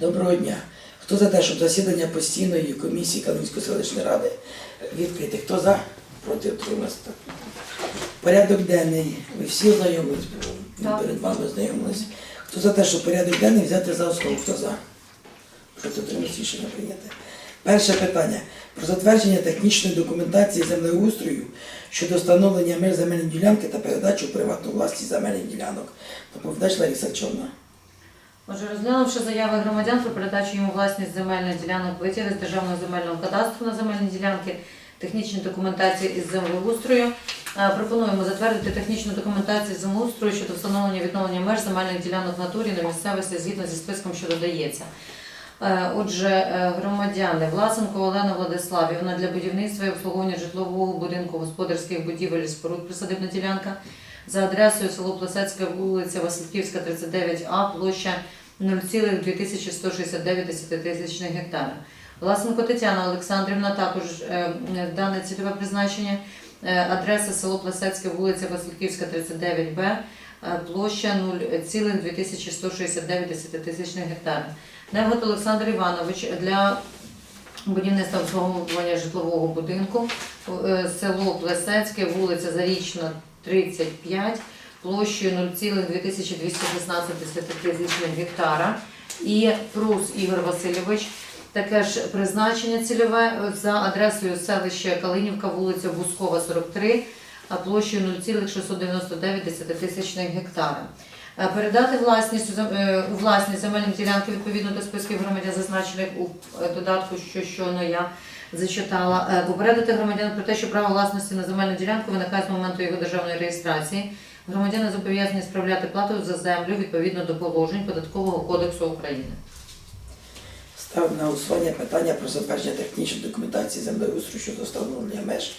Доброго дня. Хто за те, щоб засідання постійної комісії Калинської селищної ради відкрити? Хто за? Проти утримався? Порядок денний. Ви всі ознайомились? Ми перед вами ознайомились. Хто за те, щоб порядок денний взяти за основу? Хто за? Проти утримався рішення прийняте. Перше питання. Про затвердження технічної документації землеустрою щодо встановлення меж земельної ділянки та передачу у приватну власність земельних ділянок. Доповідач Лариса Човна. Отже, розглянувши заяви громадян про передачу йому власність земельних ділянок витяги з державного земельного кадастру на земельні ділянки, технічні документації із землеустрою, е, пропонуємо затвердити технічну документацію землеустрою щодо встановлення відновлення меж земельних ділянок натурі на місцевості згідно зі списком, що додається. Е, Отже, е, громадяни Власенко Олена Владиславівна для будівництва і обслуговування житлового будинку господарських будівель і споруд присадибна ділянка за адресою село Плесецька, вулиця Васильківська, 39А, площа 0,2169 десятитисячних гектара. Власенко Тетяна Олександрівна також е, дане цільове призначення. Е, Адреса село Плесецьке, вулиця Васильківська, 39Б, е, площа 0,2169 десятитисячних гектара. Невгот Олександр Іванович для будівництва обслуговування житлового будинку, е, село Плесецьке, вулиця Зарічна, 35, площею 0,2216 тисячних гектара. І Прус Ігор Васильович, таке ж призначення цільове за адресою селища Калинівка, вулиця Бускова, 43, а площею 0,699 гектара. Е, Передати власність, е, власність земельні ділянки відповідно до списків громадян, зазначених у е, додатку, що щойно я зачитала. Попередити громадян про те, що право власності на земельну ділянку виникає з моменту його державної реєстрації. Громадяни зобов'язані справляти плату за землю відповідно до положень Податкового кодексу України. Ставлю на голосування питання про затвердження технічної документації землеустрою щодо встановлення меж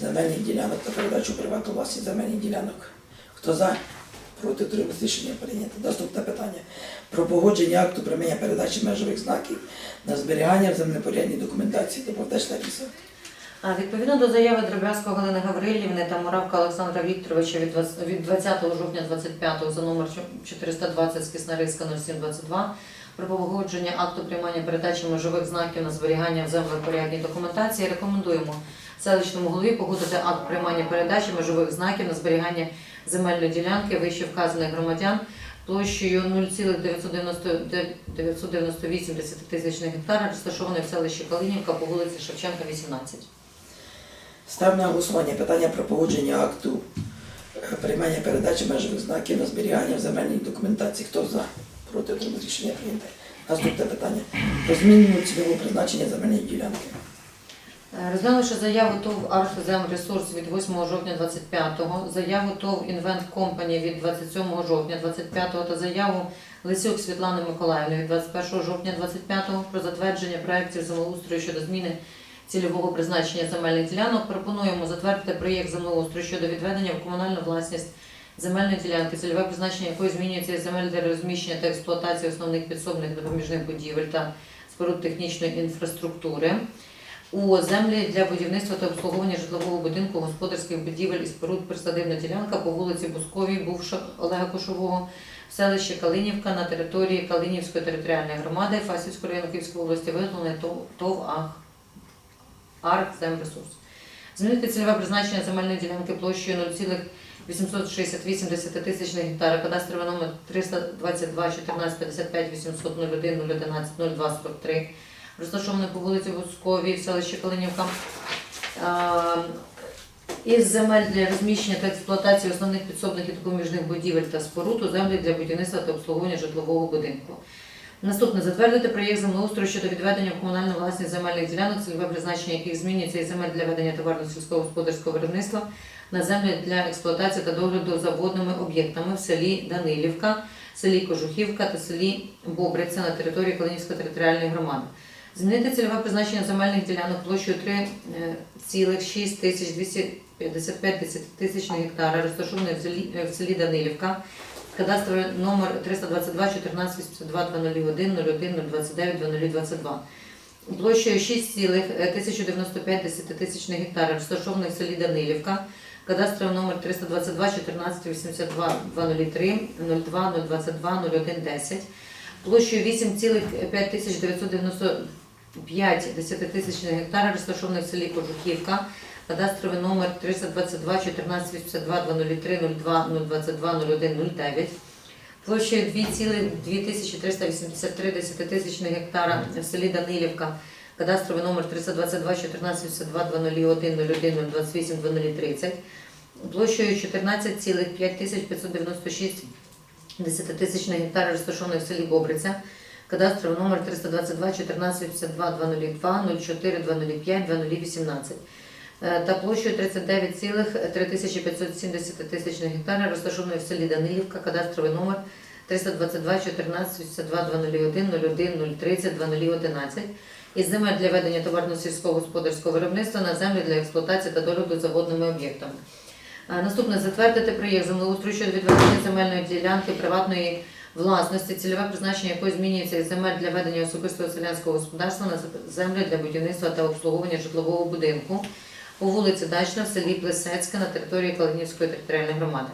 земельних ділянок та передачу приватну власність земельних ділянок. Хто за? Проти утримався рішення прийнято. Наступне питання про погодження акту приймання передачі межових знаків на зберігання в землепорядній документації. Доповідач Лариса. Відповідно до заяви Дробязького Галини Гаврилівни та Муравка Олександра Вікторовича від 20 від 20 жовтня 25 за номер 420 з Скіснариська 0722 про погодження акту приймання передачі межових знаків на зберігання в землепорядній документації рекомендуємо селищному голові погодити акт приймання передачі межових знаків на зберігання земельної ділянки вище вказаних громадян площею 0,998 десятитисячних гектара, розташованої в селищі Калинівка по вулиці Шевченка, 18. Ставлю на голосування питання про погодження акту е, приймання передачі межових знаків на зберігання в земельній документації. Хто за? Проти утримався рішення прийнято. Наступне питання про зміну цільового призначення земельної ділянки. Е, Розглянувши заяву ТОВ «Артземресурс» від 8 жовтня 25-го, заяву ТОВ «Інвент Компані» від 27 жовтня 25-го та заяву Лисюк Світлани Миколаївни від 21 жовтня 25-го про затвердження проєктів землеустрою щодо зміни цільового призначення земельних ділянок, пропонуємо затвердити проєкт землеустрою щодо відведення в комунальну власність земельної ділянки, цільове призначення якої змінюється земель для розміщення та експлуатації основних підсобних допоміжних будівель та споруд технічної інфраструктури. У землі для будівництва та обслуговування житлового будинку, господарських будівель і споруд присадибна ділянка по вулиці Бусковій, бувша Олега Кошового, в селищі Калинівка на території Калинівської територіальної громади Фасівської району Київської області виготовлений ТОВ- ТОВ «Ах- АРК Земресурс. Змінити цільове призначення земельної ділянки площею 0,868 десятитисячних гектара, кадастровий номер 322 14 55 800 01 011 02 43, розташований по вулиці Гусковій в селищі Калинівка. Із земель для розміщення та експлуатації основних підсобних і допоміжних будівель та споруд у землі для будівництва та обслуговування житлового будинку. Наступне затвердити проєкт землеустрою щодо відведення в комунальну власність земельних ділянок, цільове призначення яких змінюється із земель для ведення товарно сільськогосподарського виробництва на землі для експлуатації та догляду за водними об'єктами в селі Данилівка, селі Кожухівка та селі Бобриця на території Калинівської територіальної громади. Змінити цільове призначення земельних ділянок площею 3,6 тисяч 255 десятитисячних гектара, розташованих в в селі Данилівка, кадастровий номер 322 14 82 201 01 029 0022. Площею 6,1095 десятитисячних гектара, розташованих в селі Данилівка, кадастровий номер 322 14 82 203 02 022 01 10. площею 8,5995 десятитисячних гектара, розташованих в селі Кожухівка, кадастровий номер 322 14 82 203 02 022 01 09, площею 2,2383 десятитисячних гектара в селі Данилівка, кадастровий номер 322 14 82 201 01 028 2030, площею 14,5596 десятитисячних гектарів розташованих в селі Бобриця, кадастровий номер 322 14 82 202 04 205 2018 Е, та площею 39,3570 тисячних гектарів розташованої в селі Данилівка, кадастровий номер 322 14 82 201 01 030 2011 із земель для ведення товарно-сільського господарського виробництва на землі для експлуатації та догляду за водними об'єктами. Е, Наступне. Затвердити проєкт землеустрою щодо відведення земельної ділянки приватної власності, цільове призначення якої змінюється із земель для ведення особистого селянського господарства на землі для будівництва та обслуговування житлового будинку по вулиці Дачна в селі Плесецьке на території Калинівської територіальної громади.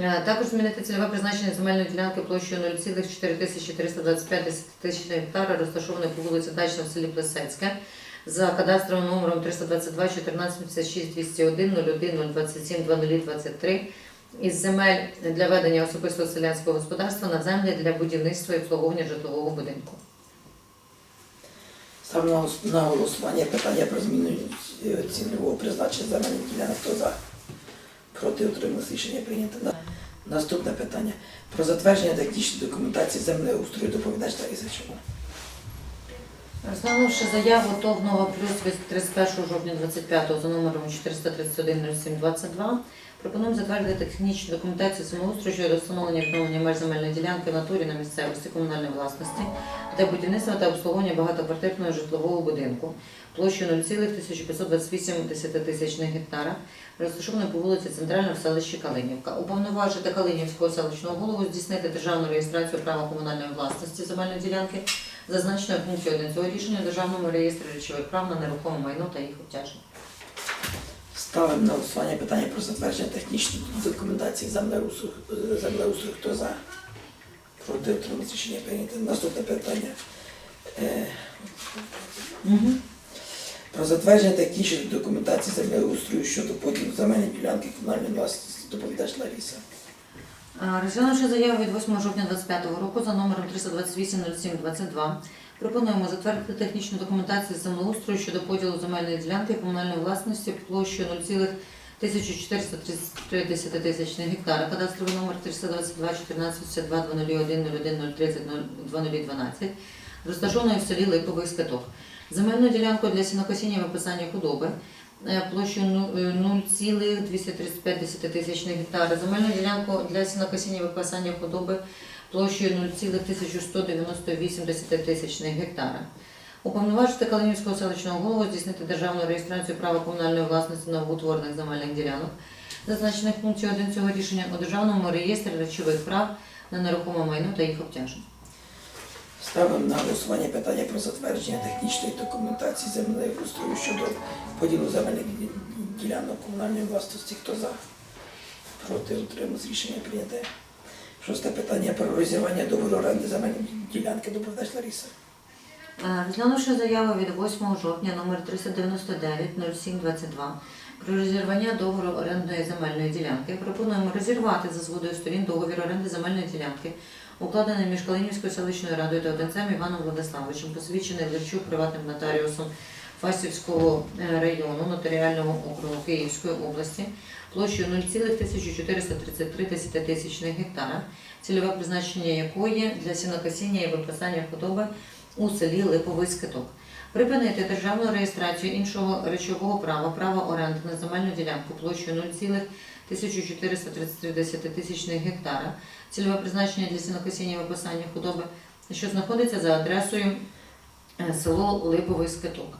Е, Також змінити цільове призначення земельної ділянки площею 0,4325 десятитисячних гектара, розташованої по вулиці Дачна в селі Плесецьке, за кадастровим номером 322 14 56 201 01 027 2023 із земель для ведення особистого селянського господарства на землі для будівництва і обслуговування житлового будинку. Ставлю на голосування питання про зміну цільового призначення земельних ділянок. Хто за? Проти утрималися рішення прийнято. Наступне питання про затвердження технічної документації землеустрою доповідач Лариса Чому. Розглянувши заяву ТОВ «Нова Плюс» від 31 жовтня 25 за номером 4310722, пропонуємо затвердити технічну документацію самоустрою щодо встановлення відновлення меж земельної ділянки в натурі на місцевості комунальної власності для будівництва та обслуговування багатоквартирного житлового будинку площею 0,1528 десятитисячних гектара, розташованої по вулиці Центральна в селищі Калинівка. Уповноважити Калинівського селищного голову здійснити державну реєстрацію права комунальної власності земельної ділянки зазначеною пункті 1 цього рішення Державному реєстрі речових прав на нерухоме майно та їх обтяжень. Ставимо на голосування питання про затвердження технічної документації землеустрою. е, землеустрою. Хто за? Проти утрималися рішення прийнято. Наступне питання. Е, Про затвердження технічної документації землеустрою щодо поділу земельної ділянки комунальної власності. Доповідач Лариса. А, Розглянувши заяву від 8 жовтня 2025 року за номером 328-07-22, пропонуємо затвердити технічну документацію землеустрою щодо поділу земельної ділянки комунальної власності площею 0,1433 десятитисячних гектара, кадастровий номер 322 14 52 201 01 030 2012, розташованої в селі Липовий Скиток. Земельну ділянку для сінокосіння виписання худоби е, площею ну- е, 0,235 гектара. Земельну ділянку для сінокосіння виписання худоби площею 0,1198 десятитисячних гектара. Уповноважити Калинівського селищного голову здійснити державну реєстрацію права комунальної власності новоутворених земельних ділянок, зазначених в пункті 1 цього рішення у державному реєстрі речових прав на нерухоме майно та їх обтяжень. Ставимо на голосування питання про затвердження технічної документації землеустрою щодо поділу земельних ділянок комунальної власності. Хто за? Проти утрималися рішення прийняте. Шосте питання про розірвання договору оренди земельної ділянки. Доповідач Лариса. Розглянувши заяву від 8 жовтня номер 399 0722 про розірвання договору орендної земельної ділянки, пропонуємо розірвати за згодою сторін договір оренди земельної ділянки, укладений між Калинівською селищною радою та одинцем Іваном Владиславовичем, посвідчений Левчук приватним нотаріусом Фастівського е, району нотаріального округу Київської області площею 0,1433 десятитисячних гектара, цільове призначення якої для сінокосіння і виписання худоби у селі Липовий Скиток. Припинити державну реєстрацію іншого речового права, права оренди на земельну ділянку площею 0,1433 десятитисячних гектара, цільове призначення для сінокосіння і виписання худоби, що знаходиться за адресою е, село Липовий Скиток.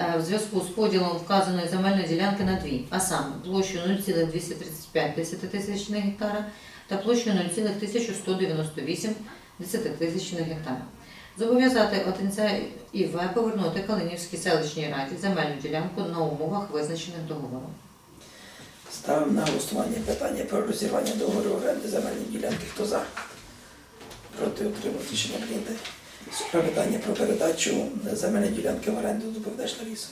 Е, В зв'язку з поділом вказаної земельної ділянки на дві, а саме площею 0,235 десятитисячних гектара та площею 0,1198 десятитисячних гектара. Зобов'язати Отинця ІВ повернути Калинівській селищній раді земельну ділянку на умовах, визначених договором. Ставимо на голосування питання про розірвання договору оренди земельної ділянки. Хто за? Проти утримались. Рішення прийнято. Супер питання про передачу земельної ділянки в оренду доповідач Лариса.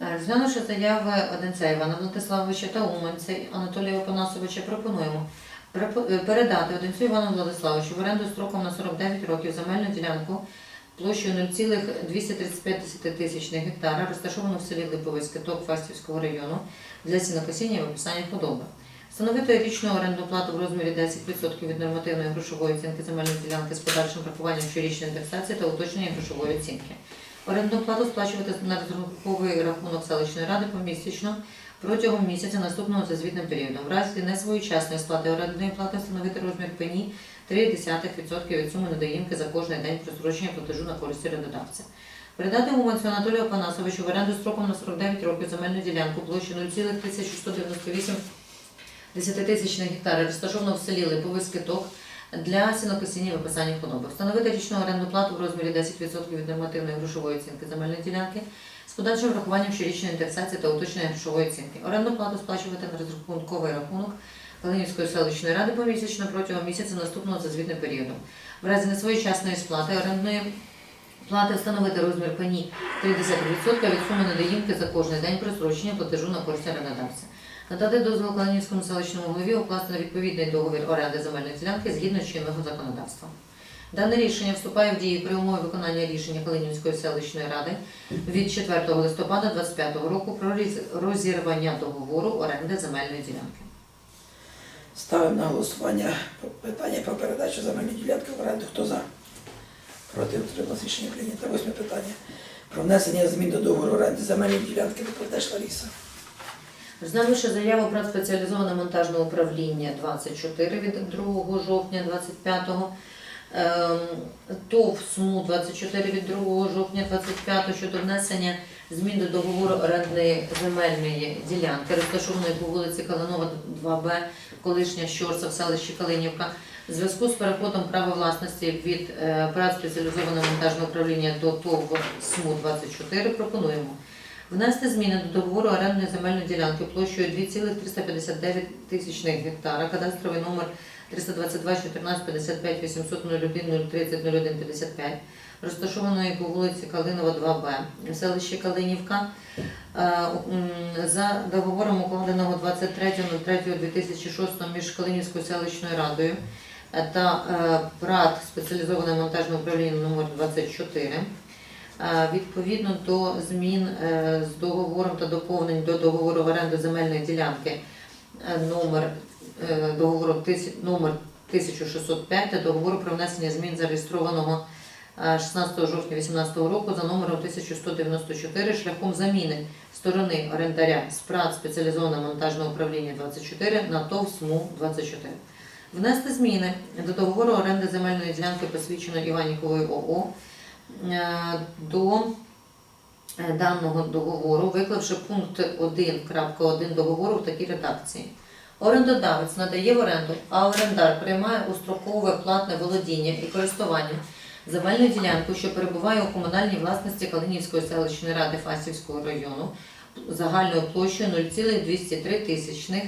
Е, Розглянувши заяви Одинця Івана Владиславовича та Уманця Анатолія Опанасовича, пропонуємо е, передати Одинцю Івану Владиславовичу в оренду строком на 49 років земельну ділянку площею 0,235 тисячних гектара, розташовану в селі Липовицьке, ТОП Фастівського району для сінокосіння і виписання худоби. Встановити річну оренду плату в розмірі 10% від нормативної грошової оцінки земельної ділянки з подальшим врахуванням щорічної індексації та уточнення грошової оцінки. Орендну плату сплачувати на розрахунковий рахунок селищної ради помісячно протягом місяця наступного за звітним періодом. В разі несвоєчасної сплати орендної плати встановити розмір пені 0,3% від суми недоїмки за кожний день просрочення платежу на користь орендодавця. Передати Уманцю Анатолію Панасовичу в оренду строком на 49 років земельну ділянку площі 0,1198 десятитисячних гектарів, розташовано в селі Липовий Скиток для сінокосіння виписання худоби. Встановити річну оренду плату в розмірі 10% від нормативної грошової оцінки земельної ділянки з подальшим врахуванням щорічної індексації та уточнення грошової оцінки. Оренду плату сплачувати на розрахунковий рахунок Калинівської селищної ради помісячно протягом місяця наступного за звітним періодом. В разі несвоєчасної сплати орендної плати встановити розмір пені 30% від суми недоїмки за кожний день просрочення платежу на користь орендодавця. Надати дозвіл Калинівському селищному голові укласти відповідний договір оренди земельної ділянки згідно чинного законодавства. Дане рішення вступає в дію при умові виконання рішення Калинівської селищної ради від 4 листопада 2025 року про розірвання договору оренди земельної ділянки. Ставимо на голосування питання про передачу земельної ділянки в оренду. Хто за? Проти утримались. Рішення прийнято. Восьме питання. Про внесення змін до договору оренди земельної ділянки доповідач Лариса. Розглянувши заяву про спеціалізоване монтажне управління 24 від 2 жовтня 25-го, ем, ТОВ СМУ 24 від 2 жовтня 25 щодо внесення змін до договору орендної земельної ділянки, розташованої по вулиці Калинова, 2Б, колишня Щорса в селищі Калинівка, в зв'язку з переходом права власності від е, ПРАД спеціалізованого монтажного управління до ТОВ СМУ 24 пропонуємо Внести зміни до договору орендної земельної ділянки площею 2,359 тисячних гектара, кадастровий номер 322 14 55 800 01 030 01 55, розташованої по вулиці Калинова 2Б, в селищі Калинівка, е, за договором укладеного 23.03.2006 між Калинівською селищною радою та е, ПРАТ спеціалізоване монтажне управління номер 24 Е, Відповідно до змін е, з договором та доповнень до договору в оренду земельної ділянки е, номер е, договору номер 1605 та договору про внесення змін зареєстрованого е, 16 жовтня 2018 року за номером 1194 шляхом заміни сторони орендаря з ПРАТ спеціалізоване монтажне управління 24 на ТОВ СМУ 24. Внести зміни до договору оренди земельної ділянки посвідченої Іваніковою ОО е, до е, даного договору, виклавши пункт 1.1 договору в такій редакції. Орендодавець надає в оренду, а орендар приймає у строкове платне володіння і користування земельною ділянкою, що перебуває у комунальній власності Калинівської селищної ради Фастівського району загальною площею 0,203 тисячних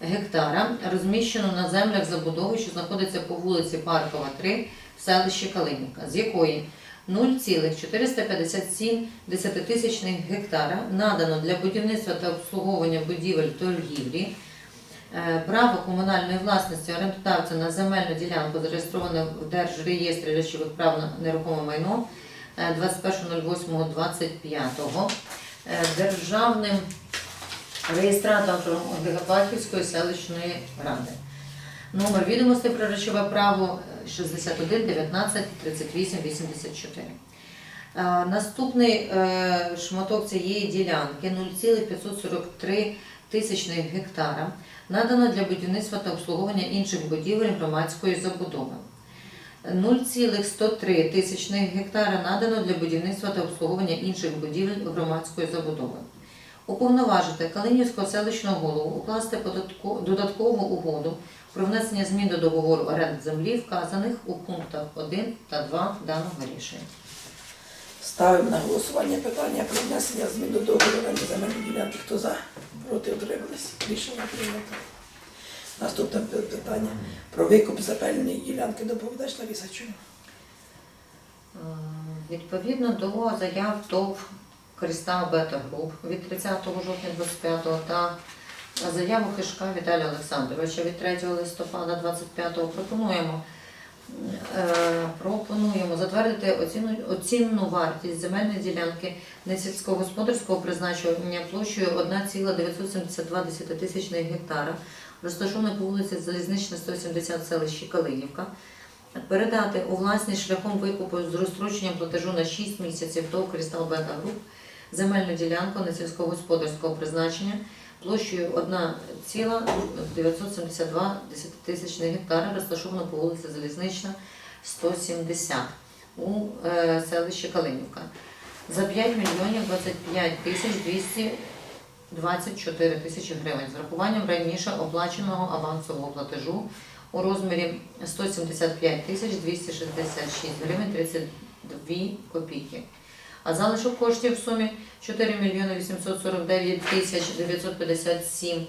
гектара, розміщено на землях забудови, що знаходиться по вулиці Паркова, 3 в селищі Калинівка, з якої 0,457 гектара надано для будівництва та обслуговування будівель торгівлі. Е, Право комунальної власності орендодавця на земельну ділянку зареєстроване в Держреєстрі речових прав на нерухоме майно е, 21.08.25 е, державним реєстратором Гигапахівської селищної ради. Номер відомостей про речове право е, 61 19 38 84. Е, Наступний е, шматок цієї ділянки 0,543 тисячних гектара надано для будівництва та обслуговування інших будівель громадської забудови. 0,103 тисячних гектара надано для будівництва та обслуговування інших будівель громадської забудови. Уповноважити Калинівського селищного голову укласти додаткову угоду про внесення змін до договору оренди землі, вказаних у пунктах 1 та 2 даного рішення. Ставимо на голосування питання про внесення змін до договору оренди земельної ділянки. Хто за? Проти утримались. Рішення прийнято. Наступне питання про викуп земельної ділянки доповідач Лариса Чуна. Е, Відповідно до заяв ТОВ Кристал Бета Груп від 30 жовтня 25 та заяву Хишка Віталія Олександровича від 3 листопада 25 пропонуємо е, пропонуємо затвердити оціну, оцінну вартість земельної ділянки несільськогосподарського призначення площею 1,972 тисячних гектара, розташованої по вулиці Залізнична 170 селищі Калинівка, передати у власність шляхом викупу з розстроченням платежу на 6 місяців ТОВ Крістал Бета Груп земельну ділянку несільськогосподарського призначення площею 1,972 тисячних гектара, розташовано по вулиці Залізнична 170 у е, селищі Калинівка. За 5 мільйонів 25 тисяч 224 тисячі гривень з врахуванням раніше оплаченого авансового платежу у розмірі 175 тисяч 266 гривень 32 копійки. А залишок коштів в сумі 4 мільйони 849 тисяч 957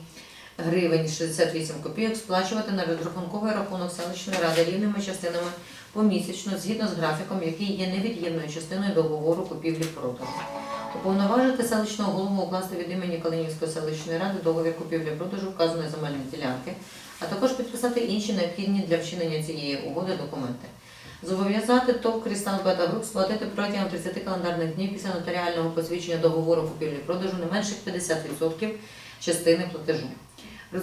гривень 68 копійок сплачувати на розрахунковий рахунок селищної ради рівними частинами помісячно згідно з графіком, який є невід'ємною частиною договору купівлі-продажу. Уповноважити селищного голову укласти від імені Калинівської селищної ради договір купівлі-продажу вказаної земельної ділянки, а також підписати інші необхідні для вчинення цієї угоди документи. Зобов'язати ТОВ Крістал Бета Груп сплатити протягом 30 календарних днів після нотаріального посвідчення договору купівлі-продажу не менше 50% частини платежу. Е,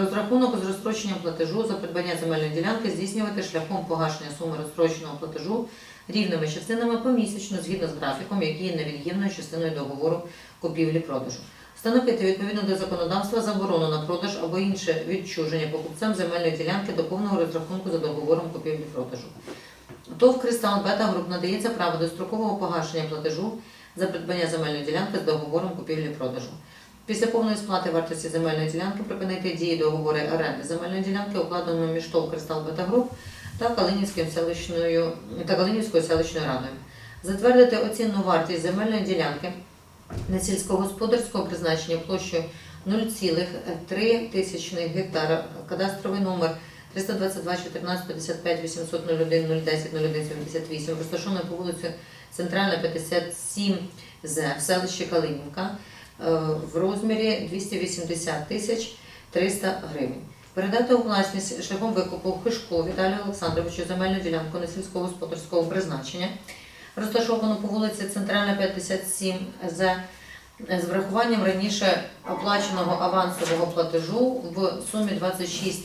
Розрахунок з розстроченням платежу за придбання земельної ділянки здійснювати шляхом погашення суми розстроченого платежу рівними частинами помісячно згідно з графіком, який є невід'ємною частиною договору купівлі-продажу. Встановити відповідно до законодавства заборону на продаж або інше відчуження покупцем земельної ділянки до повного розрахунку за договором купівлі-продажу. ТОВ Кристал Бета Груп надається право до строкового погашення платежу за придбання земельної ділянки з договором купівлі-продажу. Після повної сплати вартості земельної ділянки припинити дії договори оренди земельної ділянки, укладеними між ТОВ Кристал Бета Груп та Калинівською селищною та Калинівською селищною радою. Затвердити оцінну вартість земельної ділянки несільськогосподарського призначення площею 0,3 тисячних гектара, кадастровий номер 322 14 55 800 01 010 01 78, розташований по вулиці Центральна 57 З в селищі Калинівка е, в розмірі 280 тисяч 300 гривень. Передати у власність шляхом викупу Хишку Віталію Олександровичу земельну ділянку несільськогосподарського призначення, розташовану по вулиці Центральна 57 З з врахуванням раніше оплаченого авансового платежу в сумі 26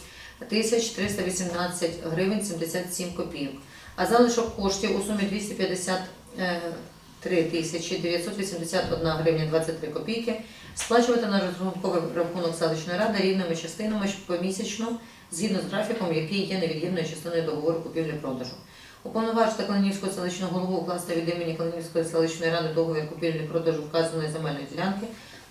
тисяч 318 гривень 77 копійок, а залишок коштів у сумі 253 тисячі 981 гривня 23 копійки сплачувати на розрахунковий рахунок селищної ради рівними частинами помісячно згідно з графіком, який є невід'ємною частиною договору купівлі-продажу. Уповноважити Калинівського селищного голову укласти від імені Калинівської селищної ради договір купівлі-продажу вказаної земельної ділянки,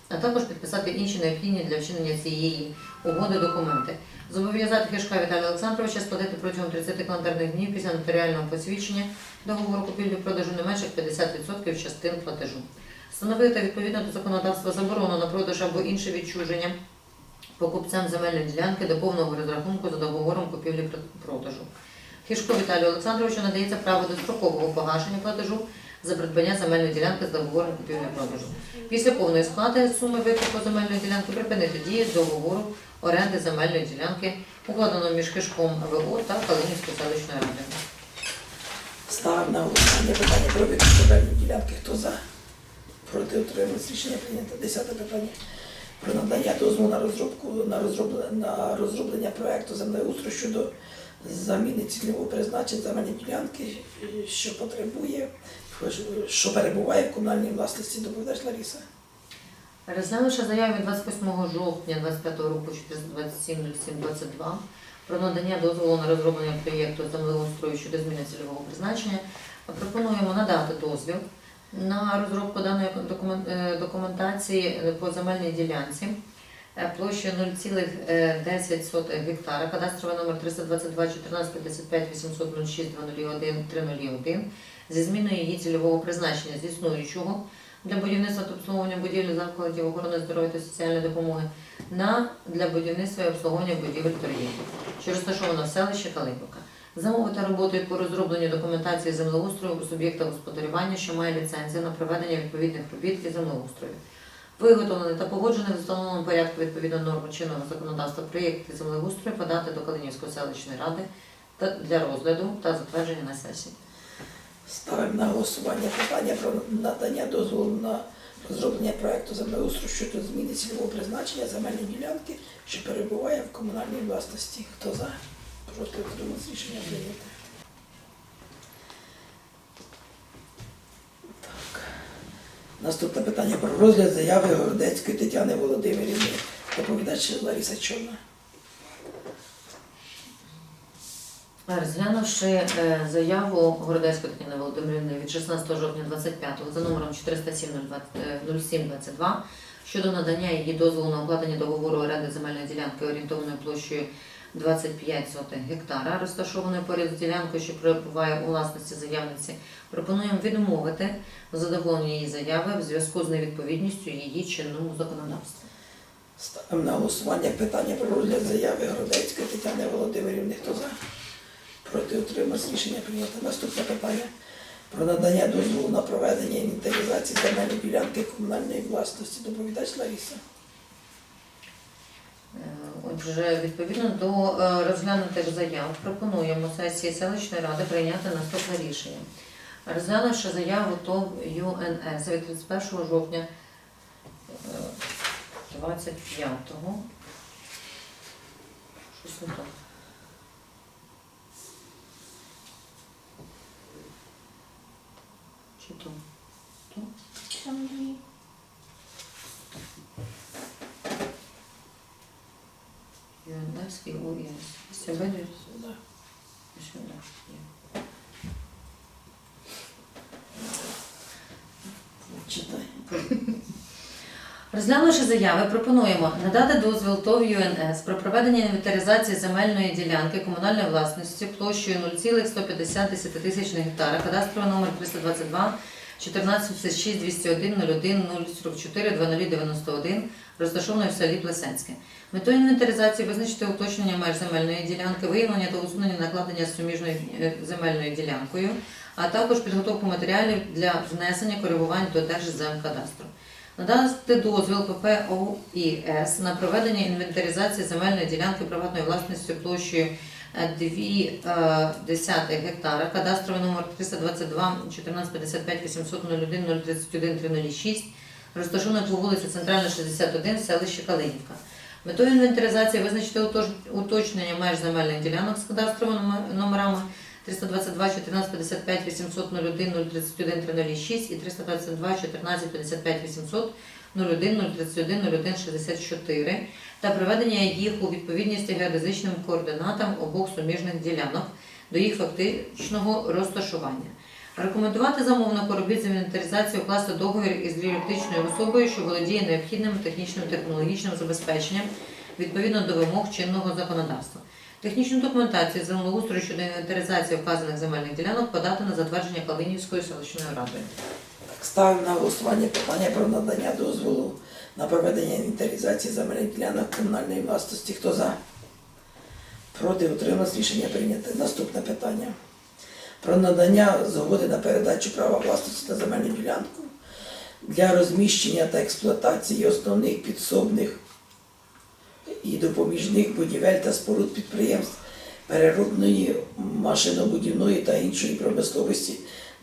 а також підписати інші необхідні для вчинення цієї угоди документи. Зобов'язати Хишка Віталія Олександровича сплатити протягом 30 календарних днів після нотаріального посвідчення договору купівлі-продажу не менше як 50% частин платежу. Встановити відповідно до законодавства заборону на продаж або інше відчуження покупцям земельної ділянки до повного розрахунку за договором купівлі-продажу. Хішко Віталію Олександровичу надається право до строкового погашення платежу за придбання земельної ділянки з договором купівлі-продажу. Після повної сплати суми викупу земельної ділянки припинити дію договору оренди земельної ділянки, укладеного між Хишком АВО та Калинівською селищною радою. Ставимо на голосування питання про викуп земельної ділянки. Хто за? Проти утримались рішення прийнято. Десяте питання. Про надання дозволу на розробку на розроблення, на розроблення проекту землеустрою щодо заміни цільового призначення земельної ділянки, що потребує, що перебуває в комунальній власності. Доповідач Лариса. Розглянувши заяву 28 жовтня 25 року 427.07.22 про надання дозволу на розроблення проєкту землеустрою щодо зміни цільового призначення, пропонуємо надати дозвіл на розробку даної е, документації по земельній ділянці площею 0,10 гектара, кадастровий номер 322 14 55 800 06 201 301 зі зміною її цільового призначення з існуючого для будівництва та обслуговування будівель закладів охорони здоров'я та соціальної допомоги на для будівництва і обслуговування будівель торгівлі, що розташовано в селищі Калиновка. Замовити роботою по розробленню документації землеустрою у суб'єкта господарювання, що має ліцензію на проведення відповідних робіт і землеустрою. Виготовлений та погоджений в встановленому порядку відповідно норм чинного законодавства проєкти землеустрою подати до Калинівської селищної ради для розгляду та затвердження на сесії. Ставимо на голосування питання про надання дозволу на розроблення проекту землеустрою щодо зміни цільового призначення земельної ділянки, що перебуває в комунальній власності. Хто за? Проти утримався рішення прийнято. Наступне питання про розгляд заяви Городецької Тетяни Володимирівни. Доповідач Лариса Чорна. Розглянувши е, заяву Городецької Тетяни Володимирівни від 16 жовтня 25 за номером 407-07-22 щодо надання її дозволу на укладення договору оренди земельної ділянки орієнтовною площею 25 сотих гектара, розташованої поряд з ділянкою, що перебуває у власності заявниці, пропонуємо відмовити в задоволенні її заяви в зв'язку з невідповідністю її чинному законодавству. Ставимо на голосування питання про розгляд заяви Городецької Тетяни Володимирівни. Хто за? Проти утримався рішення прийнято. Наступне питання про надання дозволу на проведення інвентаризації земельної ділянки комунальної власності. Доповідач Лариса. Е, Отже, відповідно до е, розглянутих заяв, пропонуємо сесії селищної ради прийняти наступне рішення. Розглянувши заяву ТОВ ЮНС від 31 жовтня е, 25-го. Щось не. Чи то? То? ЮНС і УІС. Сьогодні сюди. Читай. Розглянувши заяви, пропонуємо надати дозвіл ТОВ ЮНС про проведення інвентаризації земельної ділянки комунальної власності площею 0,150 десятитисячних гектара, кадастровий номер 322 1456 201 01 044 0091, розташованої в селі Плесенське. Метою інвентаризації визначити уточнення меж земельної ділянки, виявлення та усунення накладення з суміжною е, земельною ділянкою, а також підготовку матеріалів для внесення коригувань до Держземкадастру. Надати дозвіл ПП на проведення інвентаризації земельної ділянки приватної власності площею е, 2 десятих гектара, кадастровий номер 322 1455 800 01 031 306, розташований по вулиці Центральна, 61, в селищі Калинівка. Метою інвентаризації визначити уточнення меж земельних ділянок з кадастровими номер- номерами 322 14 55 800 01 031 306 і 322 14 55 800 01 031 01 64 та приведення їх у відповідність геодезичним координатам обох суміжних ділянок до їх фактичного розташування. Рекомендувати замовнику робіт з інвентаризації укласти договір із юридичною особою, що володіє необхідним технічним технологічним забезпеченням відповідно до вимог чинного законодавства. Технічну документацію землеустрою щодо інвентаризації вказаних земельних ділянок подати на затвердження Калинівською селищною радою. Ставимо на голосування питання про надання дозволу на проведення інвентаризації земельних ділянок комунальної власності. Хто за? Проти утримався рішення прийнято. Наступне питання. Про надання згоди на передачу права власності на земельну ділянку для розміщення та експлуатації основних підсобних і допоміжних будівель та споруд підприємств переробної, машинобудівної та іншої промисловості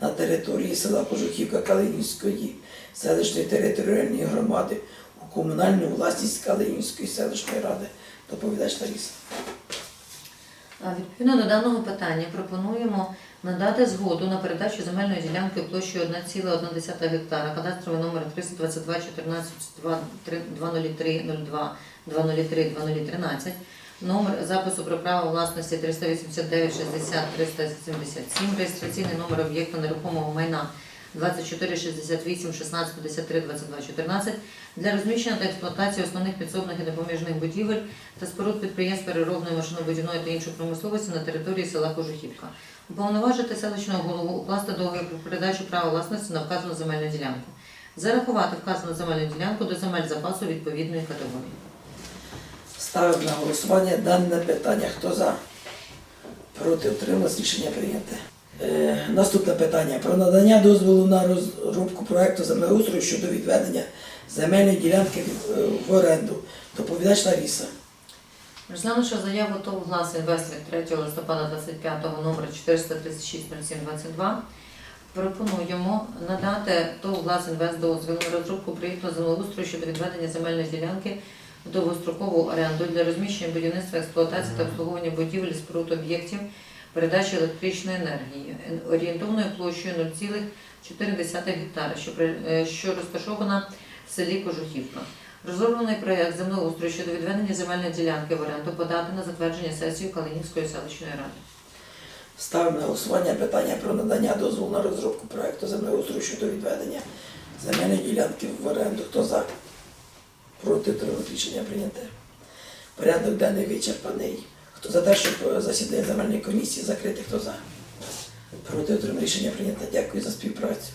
на території села Кожухівка Калинівської селищної територіальної громади у комунальну власність Калинівської селищної ради. Доповідач Лариса. Відповідно до даного питання пропонуємо надати згоду на передачу земельної ділянки площею 1,1 гектара, кадастровий номер 322 14 203 02 203 2013, номер запису про право власності 389 60 377, реєстраційний номер об'єкту нерухомого майна 24 68 16 53 22 14 для розміщення та експлуатації основних підсобних і допоміжних будівель та споруд підприємств переробної машинобудівної та іншої промисловості на території села Кожухівка. Уповноважити селищного голову укласти договір про передачу права власності на вказану земельну ділянку. зарахувати вказану земельну ділянку до земель запасу відповідної категорії. Ставимо на голосування дане питання. Хто за? Проти утрималось рішення прийняте. Е, наступне питання про надання дозволу на розробку проекту землеустрою щодо відведення земельної ділянки в, е, в оренду. Доповідач Лариса. Розглянувши заяву ТОВ «Глас Інвест» від 3 листопада 25 номер 436 0722, пропонуємо надати ТОВ «Глас Інвест» дозвіл на розробку проєкту землеустрою щодо відведення земельної ділянки в довгострокову оренду для розміщення будівництва, експлуатації та обслуговування будівель і споруд об'єктів передачі електричної енергії орієнтовною площею 0,4 гектара, що, при- е, що розташована в селі Кожухівка. Розроблений проєкт землеустрою щодо відведення земельної ділянки в оренду подати на затвердження сесії Калинівської селищної ради. Ставимо на голосування питання про надання дозволу на розробку проекту землеустрою щодо відведення земельної ділянки в оренду. Хто за? Проти утрималось рішення прийняте. Порядок денний вичерпаний. Хто за те, щоб е, засідання земельної комісії закрити, хто за? Проти отримав рішення прийняте. Дякую за співпрацю.